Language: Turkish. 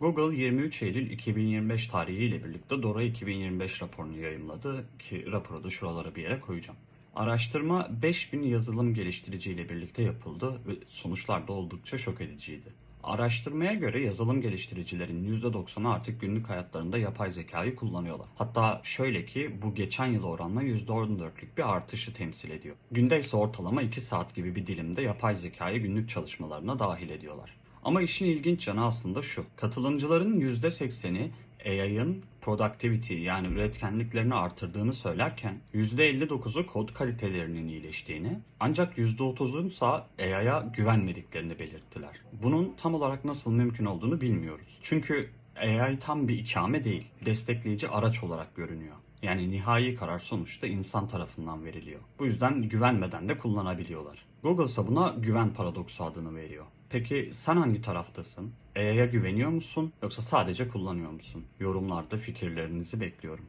Google 23 Eylül 2025 tarihiyle birlikte Dora 2025 raporunu yayımladı ki raporu da şuralara bir yere koyacağım. Araştırma 5000 yazılım geliştiriciyle birlikte yapıldı ve sonuçlar da oldukça şok ediciydi. Araştırmaya göre yazılım geliştiricilerin %90'ı artık günlük hayatlarında yapay zekayı kullanıyorlar. Hatta şöyle ki bu geçen yıl oranla %14'lük bir artışı temsil ediyor. Günde ise ortalama 2 saat gibi bir dilimde yapay zekayı günlük çalışmalarına dahil ediyorlar. Ama işin ilginç yanı aslında şu. Katılımcıların %80'i AI'ın productivity yani üretkenliklerini artırdığını söylerken %59'u kod kalitelerinin iyileştiğini ancak %30'un ise AI'ya güvenmediklerini belirttiler. Bunun tam olarak nasıl mümkün olduğunu bilmiyoruz. Çünkü AI tam bir ikame değil, destekleyici araç olarak görünüyor. Yani nihai karar sonuçta insan tarafından veriliyor. Bu yüzden güvenmeden de kullanabiliyorlar. Google ise buna güven paradoksu adını veriyor. Peki sen hangi taraftasın? AI'ya güveniyor musun yoksa sadece kullanıyor musun? Yorumlarda fikirlerinizi bekliyorum.